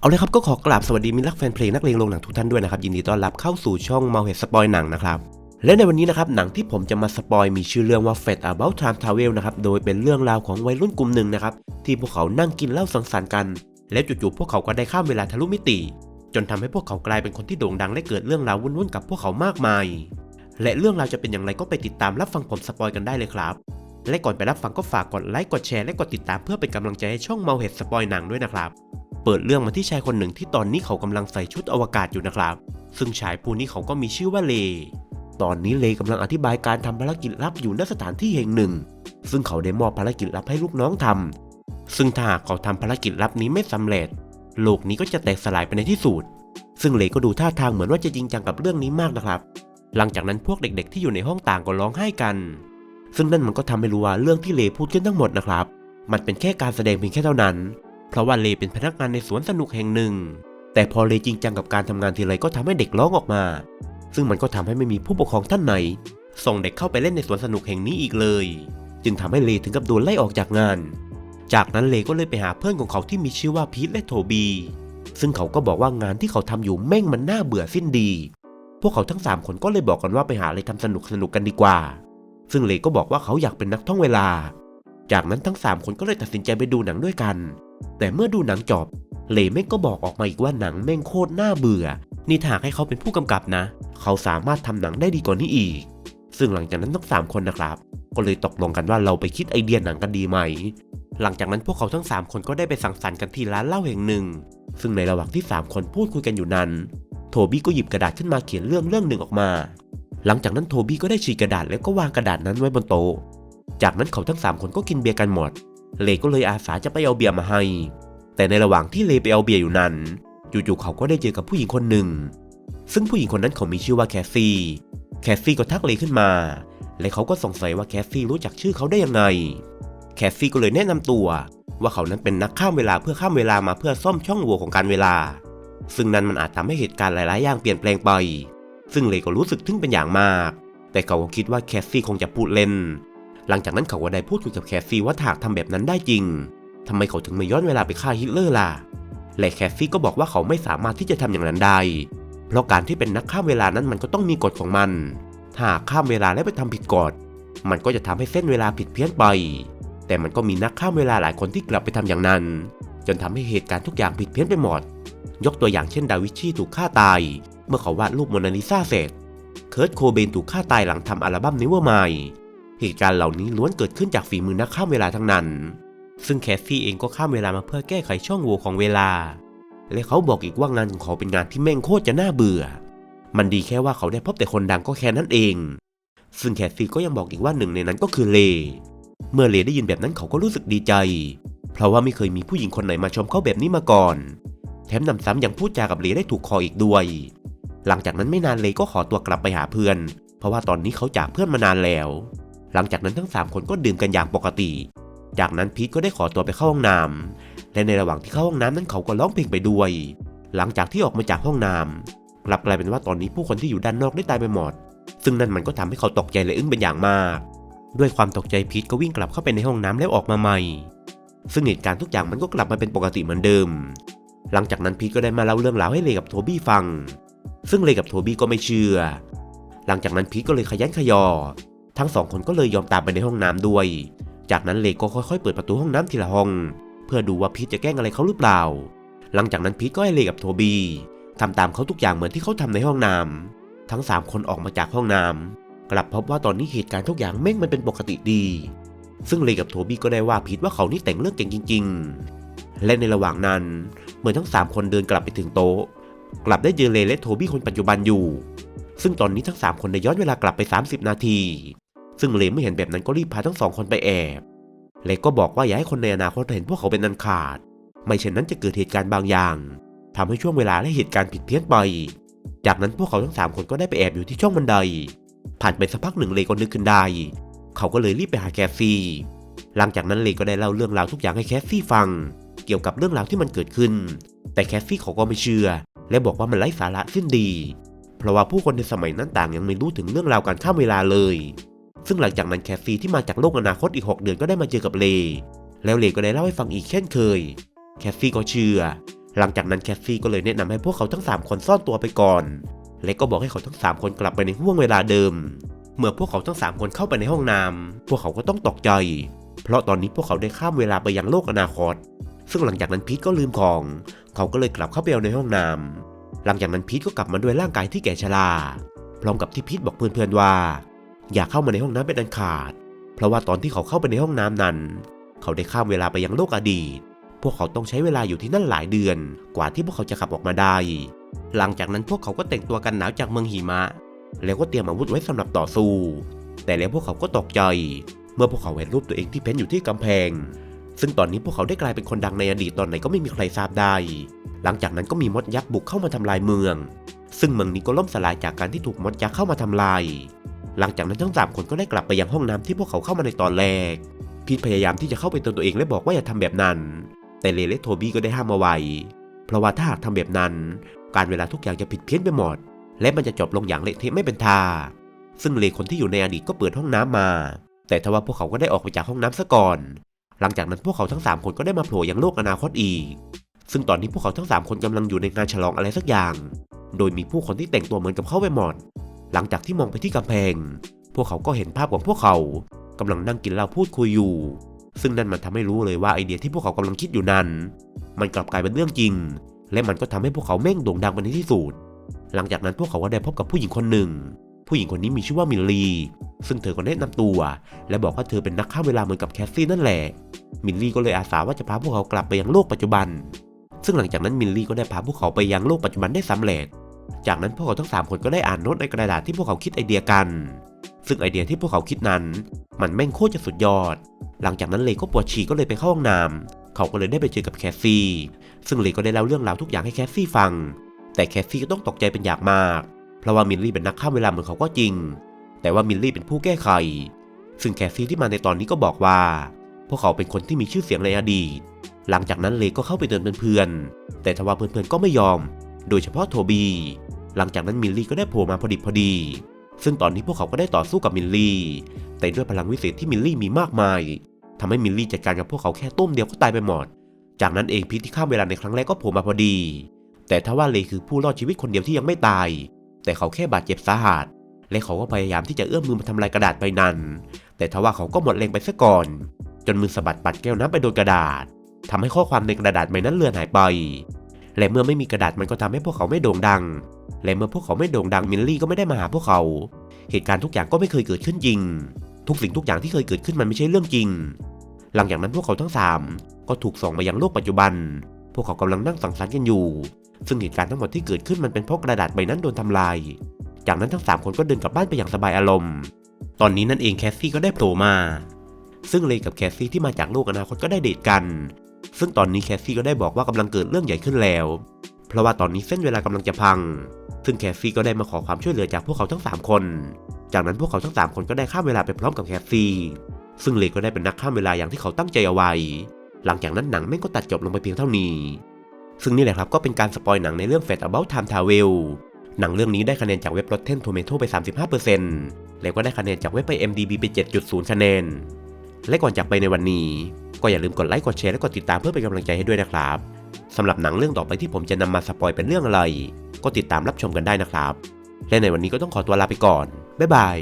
เอาเลยครับก็ขอกราบสวัสดีมิตรรักแฟนเพลงนักเลงโรงหนังทุกท่านด้วยนะครับยินดีต้อนรับเข้าสู่ช่องเมาเฮดสปอยหนังนะครับและในวันนี้นะครับหนังที่ผมจะมาสปอยมีชื่อเรื่องว่า f a t About Time Travel นะครับโดยเป็นเรื่องราวของวัยรุ่นกลุ่มหนึ่งนะครับที่พวกเขานั่งกินเหล้าสังสรรค์กัน แล้วจู่ๆพวกเขาก็ได้ข้ามเวลาทะลุมิติ จนทำให้พวกเขากลายเป็นคนที่โด่งดังและเกิดเรื่องราววุ่นๆกับพวกเขามากมาย และเรื่องราวจะเป็นอย่างไรก็ไปติดตามรับฟังผมสปอยกันได้เลยครับ และก่อนไปรับฟังก็ฝากกดไลค์กดแชร์และกดติดตามเพื่อเป็นกำลังใจให้ช่องเมาเฮดสปอยหนังด้วยนะครับ เปิดเรื่องมาที่ชายคนหนึ่งที่ตอนนี้เขากำลังใส่ชุดอวกาศอยู่นะครับ ซึ่งชายผู้นี้เขาก็มีชื่อว่าเล ตอนนี้เลกำลังอธิบายการทำภารกิจลับอยู่ณสถานที่แห่งหนึ่ง ซึ่งเขาได้มอบภารกิจลับให้ลูกน้องทำซึ่งถ้าเขาทำภารกิจลับนี้ไม่สำเร็จ โลกนี้ก็จะแตกสลายไปในที่สุดซึ่งเลก็ดูท่าทางเหมือนว่าจะจริงจังกับเรื่องนี้มากนะครับ หลังจากนั้นพวกเด็กๆ ที่อยู่ในห้องต่างก็ร้องไห้กัน ซึ่งนั่นมันก็ทำให้รู้ว่าเรื่องที่เลพูดขึ้นทั้งหมดนะครับ มันเป็นแค่การแสดงเพียงแค่เท่านั้น ราะว่าเลเป็นพนักงานในสวนสนุกแห่งหนึ่ง แต่พอเลจริงจังกับการทำงานทีไรก็ทำให้เด็กร้องออกมา ซึ่งมันก็ทำให้ไม่มีผู้ปกครองท่านไหน ส่งเด็กเข้าไปเล่นในสวนสนุกแห่งนี้อีกเลย จึงทำให้เลถึงกับโดนไล่ออกจากงาน จากนั้นเลก็เลยไปหาเพื่อนของเขาที่มีชื่อว่าพีทและโทบี ซึ่งเขาก็บอกว่างานที่เขาทำอยู่แม่งมันน่าเบื่อสิ้นดี พวกเขาทั้งสามคนก็เลยบอกกันว่าไปหาอะไรทำสนุกสนุกกันดีกว่า ซึ่งเลก็บอกว่าเขาอยากเป็นนักท่องเวลาจากนั้นทั้งสามคนก็เลยตัดสินใจไปดูหนังด้วยกัน แต่เมื่อดูหนังจบเลแม่งก็บอกออกมาอีกว่าหนังแม่งโคตรน่าเบื่อ นี่ถ้ากให้เขาเป็นผู้กำกับนะ เขาสามารถทำหนังได้ดีกว่านี้อีก ซึ่งหลังจากนั้นทั้งสามคนนะครับ ก็เลยตกลงกันว่าเราไปคิดไอเดียหนังกันดีไหม หลังจากนั้นพวกเขาทั้งสามคนก็ได้ไปสังสรรค์กันที่ร้านเหล้าแห่งหนึ่ง ซึ่งในระหว่างที่สามคนพูดคุยกันอยู่นั้น โทบี้ก็หยิบกระดาษขึ้นมาเขียนเรื่องเรื่องหนึ่งออกมา หลังจากนั้นโทบี้ก็ได้ฉีกกระดาษแล้วก็วางกระดาษนั้นไว้บนโต๊ะ จากนั้นเขาทั้งสามคนก็กินเบียร์กันหมด เลก็เลยอาสาจะไปเอาเบียร์มาให้ แต่ในระหว่างที่เลไปเอาเบียร์อยู่นั้น จู่ๆเขาก็ได้เจอกับผู้หญิงคนหนึ่ง ซึ่งผู้หญิงคนนั้นเขามีชื่อว่าแคสซี่ แคสซี่ก็ทักเลขึ้นมา และเขาก็สงสัยว่าแคสซี่รู้จักชื่อเขาได้ยังไง แคสซี่ก็เลยแนะนำตัวว่าเขานั้นเป็นนักข้ามเวลาเพื่อข้ามเวลามาเพื่อซ่อมช่องโหว่ของการเวลา ซึ่งนั้นมันอาจทำให้เหตุการณ์หลายๆ อย่างเปลี่ยนแปลงไป ซึ่งเลก็รู้สึกทึ่งเป็นอย่างมาก แต่เขาก็คิดว่าแคสซี่คงจะพูดเล่น หลังจากนั้นเขาก็ได้พูดคุยกับแคสซี่ว่าถาหากทำแบบนั้นได้จริงทำไมเขาถึงไม่ย้อนเวลาไปฆ่าฮิตเลอร์ล่ะ และแคสซี่ก็บอกว่าเขาไม่สามารถที่จะทำอย่างนั้นได้ เพราะการที่เป็นนักข้ามเวลานั้นมันก็ต้องมีกฎของมันถ้าหากข้ามเวลาแล้วไปทำผิดกฎ มันก็จะทำให้เส้นเวลาผิดเพี้ยนไป แต่มันก็มีนักข้ามเวลาหลายคนที่กลับไปทำอย่างนั้น จนทำให้เหตุการณ์ทุกอย่างผิดเพี้ยนไปหมด ยกตัวอย่างเช่นดาวิชีถูกฆ่าตาย เมื่อเขาวาดรูปโมนาลิซาเสร็จ เคิร์ตโคเบนถูกฆ่าตายหลังทำอัลบั้มนิเวอร์ไม เหตุการณ์เหล่านี้ล้วนเกิดขึ้นจากฝีมือนักข้ามเวลาทั้งนั้น ซึ่งแคสซี่เองก็ข้ามเวลามาเพื่อแก้ไขช่องโหว่ของเวลา และเขาบอกอีกว่างานของเขาเป็นงานที่แม่งโคตรจะน่าเบื่อ มันดีแค่ว่าเขาได้พบแต่คนดังก็แค่นั้นเอง ซึ่งแคสซี่ก็ยังบอกอีกว่าหนึ่งในนั้นก็คือเล เมื่อเลได้ยินแบบนั้นเขาก็รู้สึกดีใจ เพราะว่าไม่เคยมีผู้หญิงคนไหนมาชมเขาแบบนี้มาก่อน แถมนำซ้ำยังพูดจากับเลได้ถูกคออีกด้วย หลังจากนั้นไม่นานเลก็ขอตัวกลับไปหาเพื่อน เพราะว่าตอนนี้เขาจากเพื่อนมานานแล้ว หลังจากนั้นทั้ง 3 คนก็ดื่มกันอย่างปกติ จากนั้นพีทก็ได้ขอตัวไปเข้าห้องน้ำและในระหว่างที่เข้าห้องน้ำนั้นเขาก็ร้องเพลงไปด้วย หลังจากที่ออกมาจากห้องน้ำกลับกลายเป็นว่าตอนนี้ผู้คนที่อยู่ด้านนอกได้ตายไปหมด ซึ่งนั่นมันก็ทำให้เขาตกใจและอึ้งเป็นอย่างมาก ด้วยความตกใจพีทก็วิ่งกลับเข้าไปในห้องน้ำแล้วออกมาใหม่ ซึ่งเหตุการณ์ทุกอย่างมันก็กลับมาเป็นปกติเหมือนเดิม หลังจากนั้นพีทก็ได้มาเล่าเรื่องราวให้เลกับโทบี้ฟัง ซึ่งเลกับโทบี้ก็ไม่เชื่อ หลังจากนั้นพีทก็เลยขยันขยอ ทั้งสองคนก็เลยยอมตามไปในห้องน้ำด้วย จากนั้นเลก็ค่อยๆ เปิดประตูห้องน้ำทีละห้อง เพื่อดูว่าพีทจะแกล้งอะไรเขาหรือเปล่า หลังจากนั้นพีทก็ให้เลกับโทบี้ทำตามเขาทุกอย่างเหมือนที่เขาทำในห้องน้ำทั้งสามคนออกมาจากห้องน้ำกลับพบว่าตอนนี้เหตุการณ์ทุกอย่างแม่งมันเป็นปกติดี ซึ่งเลกับโทบี้ก็ได้ว่าพีทว่าเขานี่แต่งเรื่องเก่งจริง ๆ และในระหว่างนั้นเหมื่อทั้งสามคนเดินกลับไปถึงโต๊ะ กลับได้เจอเลและโทบี้คนปัจจุบันอยู่ ซึ่งตอนนี้ทั้ง 3 คนได้ย้อนเวลากลับไป 30 นาที ซึ่งเลไม่เห็นแบบนั้นก็รีบพาทั้งสองคนไปแอบ เลก็บอกว่าอย่าให้คนในอนาคตเห็นพวกเขาเป็นอันขาด ไม่เช่นนั้นจะเกิดเหตุการณ์บางอย่างทำให้ช่วงเวลาและเหตุการณ์ผิดเพี้ยนไป จากนั้นพวกเขาทั้ง3คนก็ได้ไปแอบอยู่ที่ช่องบันได ผ่านไปสักพักหนึ่งเลก็นึกขึ้นได้ เขาก็เลยรีบไปหาแคสซี่ หลังจากนั้นเลก็ได้เล่าเรื่องราวทุกอย่างให้แคสซี่ฟัง เกี่ยวกับเรื่องราวที่มันเกิดขึ้น แต่แคสซี่เขาก็ไม่เชื่อ และบอกว่ามันไร้สาระสิ้นดี เพราะว่าผู้คนในสมัยนั้นต่างยังไม่รู้ถึงเรื่องราวการข้ามเวลาเลย ซึ่งหลังจากนั้นแคสซี่ที่มาจากโลกอนาคตอีก 6 เดือนก็ได้มาเจอกับเล แล้วเลก็ได้เล่าให้ฟังอีกเช่นเคย แคสซี่ก็เชื่อ หลังจากนั้นแคสซี่ก็เลยแนะนำให้พวกเขาทั้ง 3 คนซ่อนตัวไปก่อน และก็บอกให้เขาทั้ง 3 คนกลับไปในห่วงเวลาเดิม เมื่อพวกเขาทั้ง 3 คนเข้าไปในห้องน้ำพวกเขาก็ต้องตกใจ เพราะตอนนี้พวกเขาได้ข้ามเวลาไปยังโลกอนาคต ซึ่งหลังจากนั้นพีทก็ลืมของ เขาก็เลยกลับเข้าไปเอาในห้องน้ำหลังจากนั้นพีทก็กลับมาด้วยร่างกายที่แก่ชรา พร้อมกับที่พีทบอกเพื่อนๆว่า อย่าเข้ามาในห้องน้ำเป็นอันขาด เพราะว่าตอนที่เขาเข้าไปในห้องน้ำนั้น เขาได้ข้ามเวลาไปยังโลกอดีต พวกเขาต้องใช้เวลาอยู่ที่นั่นหลายเดือน กว่าที่พวกเขาจะขับออกมาได้ หลังจากนั้นพวกเขาก็แต่งตัวกันหนาวจากเมืองหิมะ แล้วก็เตรียมอาวุธไว้สำหรับต่อสู้ แต่แล้วพวกเขาก็ตกใจ เมื่อพวกเขาเห็นรูปตัวเองที่เพ้นอยู่ที่กำแพง ซึ่งตอนนี้พวกเขาได้กลายเป็นคนดังในอดีตตอนไหนก็ไม่มีใครทราบได้ หลังจากนั้นก็มีมดยักษ์บุกเข้ามาทำลายเมือง ซึ่งเมืองนี้ก็ล่มสลายจากการที่ถูกมดยักษ์เข้ามาทำลาย หลังจากนั้นทั้งสามคนก็ได้กลับไปยังห้องน้ำที่พวกเขาเข้ามาในตอนแรก พีทพยายามที่จะเข้าไปเตือนตัวเองและบอกว่าอย่าทำแบบนั้น แต่เลและโทบี้ก็ได้ห้ามเอาไว้ เพราะว่าถ้าหากทำแบบนั้น การเวลาทุกอย่างจะผิดเพี้ยนไปหมด และมันจะจบลงอย่างเละเทะไม่เป็นท่า ซึ่งเลคนที่อยู่ในอดีตก็เปิดห้องน้ำมา แต่ทว่าพวกเขาก็ได้ออกไปจากห้องน้ำซะก่อน หลังจากนั้นพวกเขาทั้งสามคนก็ได้มาโผล่ยังโลกอนาคตอีก ซึ่งตอนนี้พวกเขาทั้งสามคนกำลังอยู่ในงานฉลองอะไรสักอย่าง โดยมีผู้คนที่แต่งตัวเหมือนกับเขาไปหมด หลังจากที่มองไปที่กำแพง พวกเขาก็เห็นภาพของพวกเขากำลังนั่งกินเหล้าพูดคุยอยู่ ซึ่งนั่นมันทำให้รู้เลยว่าไอเดียที่พวกเขากำลังคิดอยู่นั้น มันกลับกลายเป็นเรื่องจริง และมันก็ทำให้พวกเขาแม่งโด่งดังไปในที่สุดหลังจากนั้นพวกเขาก็ได้พบกับผู้หญิงคนหนึ่ง ผู้หญิงคนนี้มีชื่อว่ามิลลี ซึ่งเธอก็แนะนำตัว และบอกว่าเธอเป็นนักฆ่าเวลาเหมือนกับแคสซี่นั่นแหละ มิลลี่ก็เลยอาสาว่าจะพาพวกเขากลับไปยังโลกปัจจุบัน ซึ่งหลังจากนั้นมิลลี่ก็ได้พาพวกเขาไปยังโลกปัจจุบันได้สำเร็จ จากนั้นพวกเขาทั้งสามคนก็ได้อ่านโน้ตในกระดาษที่พวกเขาคิดไอเดียกัน ซึ่งไอเดียที่พวกเขาคิดนั้น มันแม่งโคตรจะสุดยอด หลังจากนั้นเลก็ปวดฉี่ก็เลยไปเข้าห้องน้ำเขาก็เลยได้ไปเจอกับแคสซี่ ซึ่งเลก็ได้เล่าเรื่องราวทุกอย่างให้แคสซี่ฟัง แต่แคสซี่ก็ต้องตกใจเป็นอย่างมาก เพราะว่ามิลลี่เป็นนักฆ่ามเวลาเหมือนเขาก็จริง แต่ว่ามิลลี่เป็นผู้แก้ไข ซึ่งแคสซี่ที่มาในตอนนี้ก็บอกว่า พวกเขาเป็นคนที่มีชื่อเสียงในอดีต หลังจากนั้นเลก็เข้าไปเตือนเพื่อนๆแต่ทว่าเพื่อนๆก็ไม่ยอม โดยเฉพาะโทบีหลังจากนั้นมิลลี่ก็ได้โผล่มาพอดิบพอดี ซึ่งตอนนี้พวกเขาก็ได้ต่อสู้กับมิลลี่ แต่ด้วยพลังวิเศษที่มิลลี่มีมากมายทำให้มิลลี่จัดการกับพวกเขาแค่ต้มเดียวก็ตายไปหมด จากนั้นเองพีทที่ข้ามเวลาในครั้งแรกก็โผล่มาพอดี แต่ทว่าเลคือผู้รอดชีวิตคนเดียวที่ยังไม่ตาย แต่เขาแค่บาดเจ็บสาหัส และเขาก็พยายามที่จะเอื้อมมือมาทำลายกระดาษใบนั้น แต่ทว่าเขาก็หมดแรงไปซะก่อน จนมือสะบัดปัดแก้วน้ำไปโดนกระดาษทำให้ข้อความในกระดาษใบนั้นเลือนหายไป และเมื่อไม่มีกระดาษมันก็ทำให้พวกเขาไม่โด่งดัง และเมื่อพวกเขาไม่โด่งดังมิลลี่ก็ไม่ได้มาหาพวกเขา เหตุการณ์ทุกอย่างก็ไม่เคยเกิดขึ้นจริง ทุกสิ่งทุกอย่างที่เคยเกิดขึ้นมันไม่ใช่เรื่องจริง หลังจากนั้นพวกเขาทั้งสามก็ถูกส่งมายังโลกปัจจุบัน พวกเขากำลังนั่งสังสรรค์กันอยู่ ซึ่งเหตุการณ์ทั้งหมดที่เกิดขึ้นมันเป็นเพราะกระดาษใบนั้นโดนทำลาย จากนั้นทั้งสามคนก็เดินกลับบ้านไปอย่างสบายอารมณ์ ตอนนี้นั่นเองแคสซี่ก็ได้โผล่มาซึ่งเลกับแคสซี่ที่มาจากโลกอนาคตก็ได้เดทกัน ซึ่งตอนนี้แคสซี่ก็ได้บอกว่ากำลังเกิดเรื่องใหญ่ขึ้นแล้ว เพราะว่าตอนนี้เส้นเวลากำลังจะพัง ซึ่งแคสซี่ก็ได้มาขอความช่วยเหลือจากพวกเขาทั้ง 3 คน จากนั้นพวกเขาทั้ง 3 คนก็ได้ข้ามเวลาไปพร้อมกับแคสซี่ ซึ่งเลก็ได้เป็นนักข้ามเวลาอย่างที่เขาตั้งใจเอาไว้ หลังจากนั้นหนังแม่งก็ตัดจบลงไปเพียงเท่านี้ ซึ่งนี่แหละครับก็เป็นการสปอยหนังในเรื่อง Fate About Time Travel หนังเรื่องนี้ได้คะแนนจากเว็บ Rotten Tomato ไป 35%แล้วก็ได้คะแนนจากเว็บไป MDB ไป 7.0 คะแนน และก่อนจากไปในวันนี้ ก็อย่าลืมกดไลค์กดแชร์และกดติดตามเพื่อเป็นกำลังใจให้ด้วยนะครับสำหรับหนังเรื่องต่อไปที่ผมจะนำมาสปอยเป็นเรื่องอะไร ก็ติดตามรับชมกันได้นะครับ และในวันนี้ก็ต้องขอตัวลาไปก่อนบ๊ายบาย